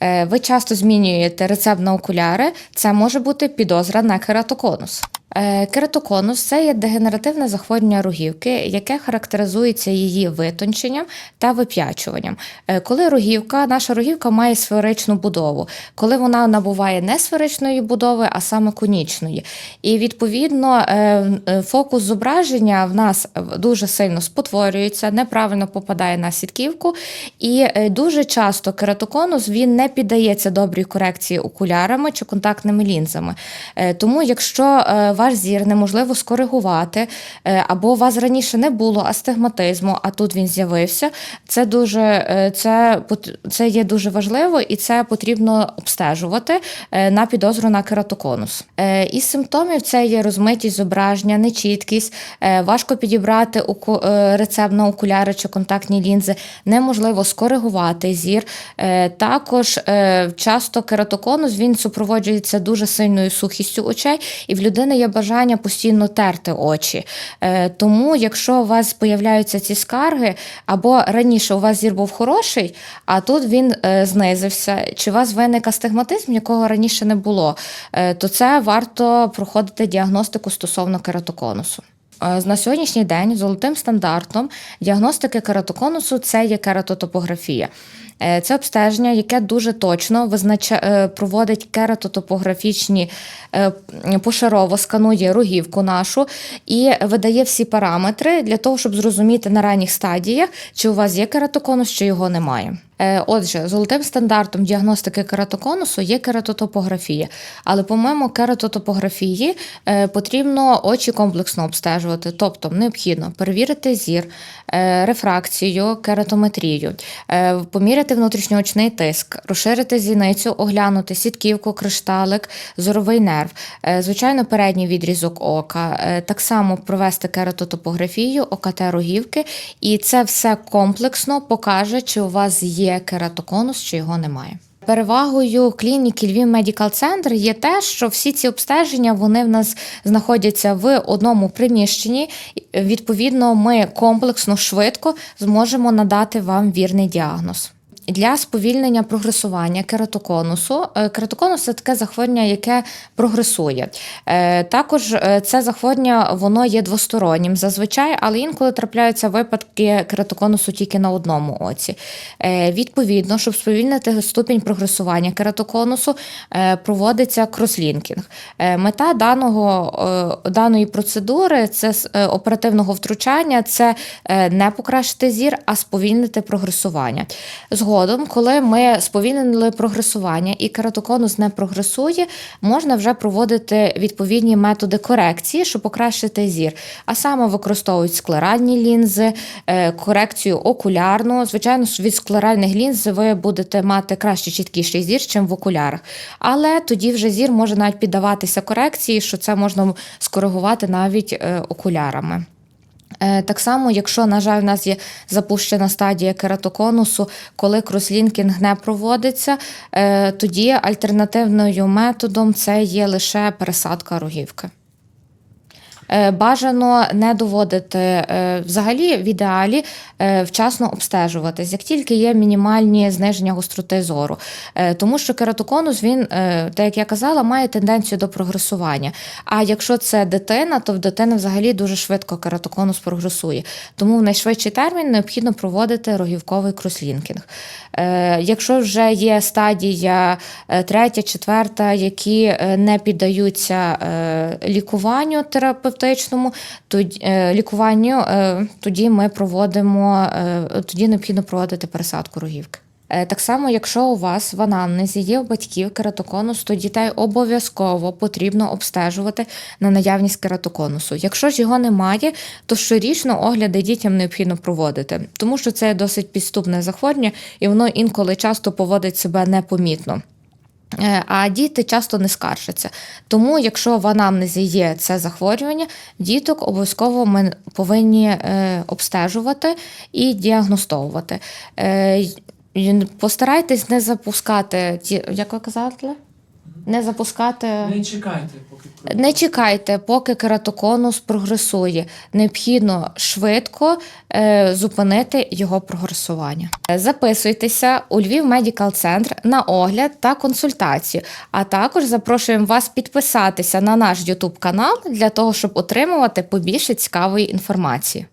е, ви часто змінюєте рецепт на окуляри, це може бути підозра на кератоконус. Е, Кератоконус це є дегенеративне захворювання рогівки, яке характеризується її витонченням та вип'ячуванням. Е, Коли рогівка, наша рогівка має сферичну будову, коли вона набуває не сферичної будови, а саме конічної. І відповідно е, фокус зображення в нас дуже сильно спотворюється, неправильно попадає на сітківку, і дуже часто кератоконус він не піддається добрій корекції окулярами чи контактними лінзами. Тому, якщо ваш зір неможливо скоригувати, е, або у вас раніше не було астигматизму, а тут він з'явився, це дуже е, це, це є дуже важливо і це потрібно обстежувати е, на підозру на кератоконус. Із симптомів це є розмитість зображення, нечіткість, важко підібрати рецепт на окуляри чи контактні лінзи, неможливо скоригувати зір. Також часто кератоконус він супроводжується дуже сильною сухістю очей, і в людини є бажання постійно терти очі. Е, Тому, якщо у вас появляються ці скарги, або раніше у вас зір був хороший, а тут він е, знизився, чи у вас виник астигматизм, якого раніше не було, е, то це варто проходити діагностику стосовно кератоконусу. Е, На сьогоднішній день золотим стандартом діагностики кератоконусу це є кератотопографія. Е, Це обстеження, яке дуже точно визнача... е, проводить кератотопографічні пошарово сканує рогівку нашу і видає всі параметри для того, щоб зрозуміти на ранніх стадіях, чи у вас є кератоконус, чи його немає. Е, Отже, золотим стандартом діагностики кератоконусу є кератотопографія. Але помимо кератотопографії е, потрібно очі комплексно обстежувати, тобто необхідно перевірити зір, е, рефракцію, кератометрію, поміряти внутрішньоочний тиск, розширити зіницю, оглянути сітківку, кришталик, зоровий нерв, звичайно, передній відрізок ока, так само провести кератотопографію, ОКТ рогівки, і це все комплексно покаже, чи у вас є кератоконус, чи його немає. Перевагою клініки Львів Медікал Центр є те, що всі ці обстеження вони в нас знаходяться в одному приміщенні. Відповідно, ми комплексно швидко зможемо надати вам вірний діагноз. Для сповільнення прогресування кератоконусу. Е, Кератоконус це таке захворювання, яке прогресує. Е, Також е, це захворювання воно є двостороннім зазвичай, але інколи трапляються випадки кератоконусу тільки на одному оці. Відповідно, щоб сповільнити ступінь прогресування кератоконусу, проводиться крослінкінг. Мета даного, даної процедури це оперативного втручання, це не покращити зір, а сповільнити прогресування. Згодом, коли ми сповільнили прогресування і кератоконус не прогресує, можна вже проводити відповідні методи корекції, щоб покращити зір. А саме використовують склеральні лінзи, е, корекцію окулярну. Звичайно, від склеральних лінз ви будете мати краще чіткіший зір, чим в окулярах. Але тоді вже зір може навіть піддаватися корекції, що це можна скоригувати навіть е, окулярами. Е, Так само, якщо, на жаль, в нас є запущена стадія кератоконусу, коли крослінкінг не проводиться, е, тоді альтернативною методом це є лише пересадка рогівки. Е, Бажано не доводити е, взагалі в ідеалі е, вчасно обстежуватись, як тільки є мінімальні зниження гостроти зору. Тому що кератоконус, він, так як я казала, має тенденцію до прогресування. А якщо це дитина, то в дитини взагалі дуже швидко кератоконус прогресує. Тому в найшвидший термін необхідно проводити рогівковий крослінкінг. Якщо вже є стадія третя, четверта, які не піддаються лікуванню терапевтичному, тоді, е, лікуванню, е, тоді ми проводимо, е, тоді необхідно проводити пересадку рогівки. Так само, якщо у вас в анамнезі є у батьків кератоконус, то дітей обов'язково потрібно обстежувати на наявність кератоконусу. Якщо ж його немає, то щорічно огляди дітям необхідно проводити, тому що це досить підступне захворювання, і воно інколи часто поводить себе непомітно. Е, А діти часто не скаржаться. Тому, якщо в анамнезі є це захворювання, діток обов'язково ми повинні е, обстежувати і діагностовувати. Е, Постарайтесь не запускати ті, як ви казали? Не запускати. Не чекайте, поки Не чекайте, поки кератоконус прогресує. Необхідно швидко е, зупинити його прогресування. Записуйтеся у Львів Медікал Центр на огляд та консультацію. А також запрошуємо вас підписатися на наш YouTube канал для того, щоб отримувати побільше цікавої інформації.